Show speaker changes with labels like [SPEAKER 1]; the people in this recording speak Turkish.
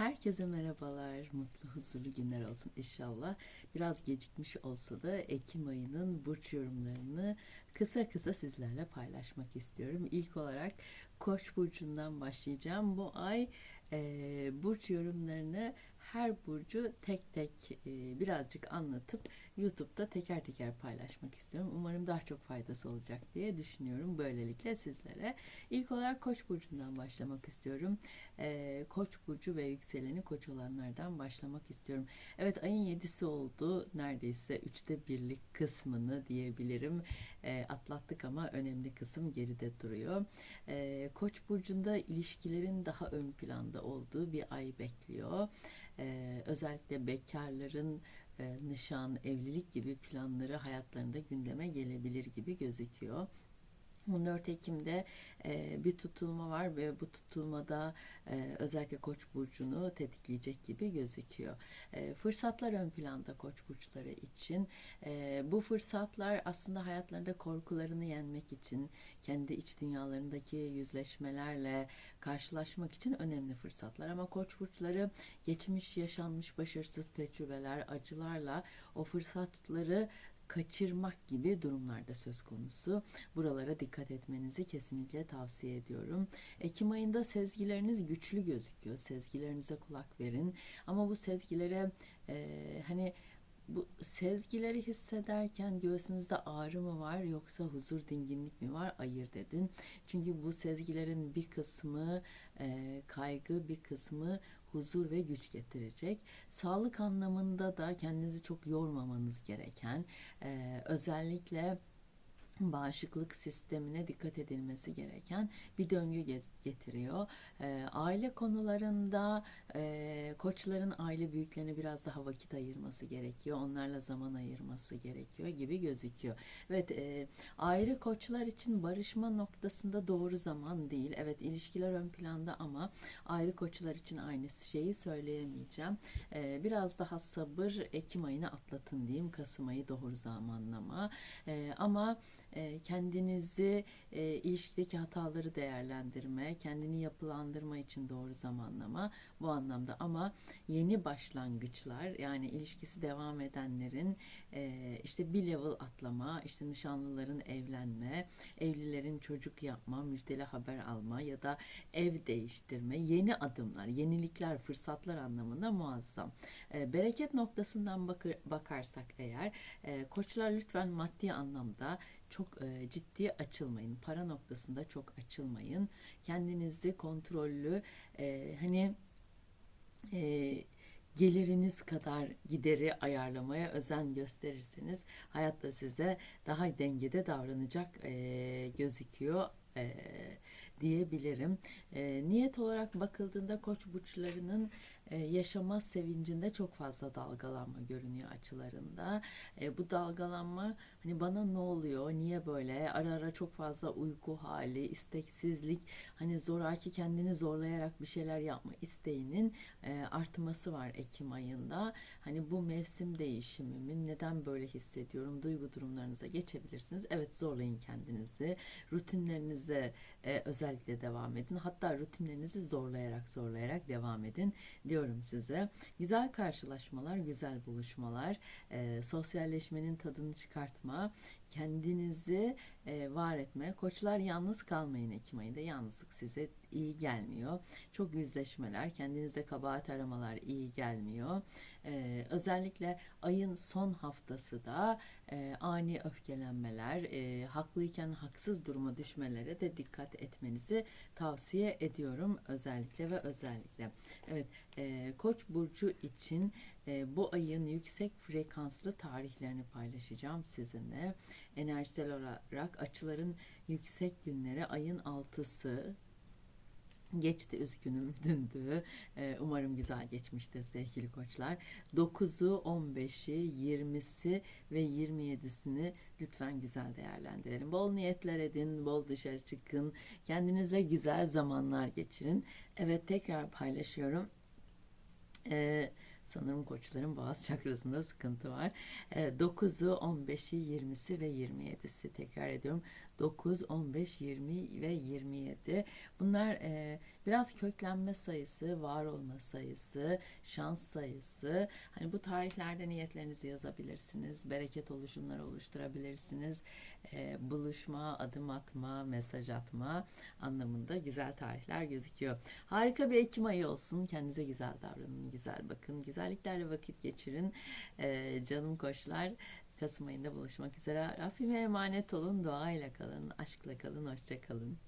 [SPEAKER 1] Herkese merhabalar, mutlu huzurlu günler olsun inşallah. Biraz gecikmiş olsa da Ekim ayının burç yorumlarını kısa kısa sizlerle paylaşmak istiyorum. İlk olarak Koç burcundan başlayacağım. Bu ay e, burç yorumlarını her burcu tek tek e, birazcık anlatıp YouTube'da teker teker paylaşmak istiyorum. Umarım daha çok faydası olacak diye düşünüyorum böylelikle sizlere. İlk olarak Koç burcundan başlamak istiyorum. E, Koç burcu ve yükseleni Koç olanlardan başlamak istiyorum. Evet ayın 7'si oldu. Neredeyse üçte birlik kısmını diyebilirim. E, atlattık ama önemli kısım geride duruyor. Koç burcunda ilişkilerin daha ön planda olduğu bir ay bekliyor. Ee, özellikle bekarların e, nişan, evlilik gibi planları hayatlarında gündeme gelebilir gibi gözüküyor. 14 Ekim'de e, bir tutulma var ve bu tutulmada e, özellikle Koç burcunu tetikleyecek gibi gözüküyor. E, fırsatlar ön planda Koç burçları için. Bu fırsatlar aslında hayatlarında korkularını yenmek için, kendi iç dünyalarındaki yüzleşmelerle karşılaşmak için önemli fırsatlar. Ama Koç burçları geçmiş yaşanmış başarısız tecrübeler, acılarla o fırsatları kaçırmak gibi durumlarda söz konusu. Buralara dikkat etmenizi kesinlikle tavsiye ediyorum. Ekim ayında sezgileriniz güçlü gözüküyor. Sezgilerinize kulak verin. Ama bu sezgilere e, hani bu sezgileri hissederken göğsünüzde ağrı mı var yoksa huzur dinginlik mi var ayırt edin. Çünkü bu sezgilerin bir kısmı e, kaygı bir kısmı huzur ve güç getirecek. Sağlık anlamında da kendinizi çok yormamanız gereken e, özellikle bağışıklık sistemine dikkat edilmesi gereken bir döngü getiriyor. E, aile konularında e, koçların aile büyüklerine biraz daha vakit ayırması gerekiyor. Onlarla zaman ayırması gerekiyor gibi gözüküyor. Evet e, ayrı koçlar için barışma noktasında doğru zaman değil. Evet ilişkiler ön planda ama ayrı koçlar için aynı şeyi söyleyemeyeceğim. E, biraz daha sabır Ekim ayını atlatın diyeyim. Kasım ayı doğru zamanlama. E, ama kendinizi e, ilişkideki hataları değerlendirme, kendini yapılandırma için doğru zamanlama bu anlamda ama yeni başlangıçlar yani ilişkisi devam edenlerin e, işte bir level atlama, işte nişanlıların evlenme, evlilerin çocuk yapma, müjdeli haber alma ya da ev değiştirme, yeni adımlar, yenilikler, fırsatlar anlamında muazzam. E, bereket noktasından bakarsak eğer e, koçlar lütfen maddi anlamda çok e, ciddi açılmayın. Para noktasında çok açılmayın. Kendinizi kontrollü e, hani e, geliriniz kadar gideri ayarlamaya özen gösterirseniz hayatta size daha dengede davranacak e, gözüküyor. E, diyebilirim. E, niyet olarak bakıldığında koç burçlarının e, yaşama sevincinde çok fazla dalgalanma görünüyor açılarında. E, bu dalgalanma hani bana ne oluyor, niye böyle, ara ara çok fazla uyku hali, isteksizlik, hani zoraki kendini zorlayarak bir şeyler yapma isteğinin e, artması var Ekim ayında. Hani bu mevsim değişimimin neden böyle hissediyorum, duygu durumlarınıza geçebilirsiniz. Evet zorlayın kendinizi, rutinlerinize e, özellikle devam edin. Hatta rutinlerinizi zorlayarak zorlayarak devam edin diyorum size. Güzel karşılaşmalar, güzel buluşmalar, e, sosyalleşmenin tadını çıkartma, kendinizi e, var etme. Koçlar yalnız kalmayın Ekim ayında. Yalnızlık size iyi gelmiyor. Çok yüzleşmeler, kendinizde kabahat aramalar iyi gelmiyor. E, özellikle ayın son haftası da e, ani öfkelenmeler, e, haklıyken haksız duruma düşmelere de dikkat etmenizi tavsiye ediyorum özellikle ve özellikle. Evet, e, Koç burcu için bu ayın yüksek frekanslı tarihlerini paylaşacağım sizinle. Enerjisel olarak açıların yüksek günleri ayın altısı Geçti üzgünüm dündü. Ee, umarım güzel geçmiştir sevgili koçlar. 9'u, 15'i, 20'si ve 27'sini lütfen güzel değerlendirelim. Bol niyetler edin, bol dışarı çıkın. Kendinize güzel zamanlar geçirin. Evet tekrar paylaşıyorum. Ee, sanırım koçların boğaz çakrasında sıkıntı var. Ee, 9'u, 15'i, 20'si ve 27'si tekrar ediyorum. 9, 15, 20 ve 27. Bunlar e, biraz köklenme sayısı, var olma sayısı, şans sayısı. Hani bu tarihlerde niyetlerinizi yazabilirsiniz. Bereket oluşumları oluşturabilirsiniz. E, buluşma, adım atma, mesaj atma anlamında güzel tarihler gözüküyor. Harika bir Ekim ayı olsun. Kendinize güzel davranın, güzel bakın, güzelliklerle vakit geçirin. E, canım koçlar. Kasım ayında buluşmak üzere. Rabbime emanet olun, duayla kalın, aşkla kalın, hoşça kalın.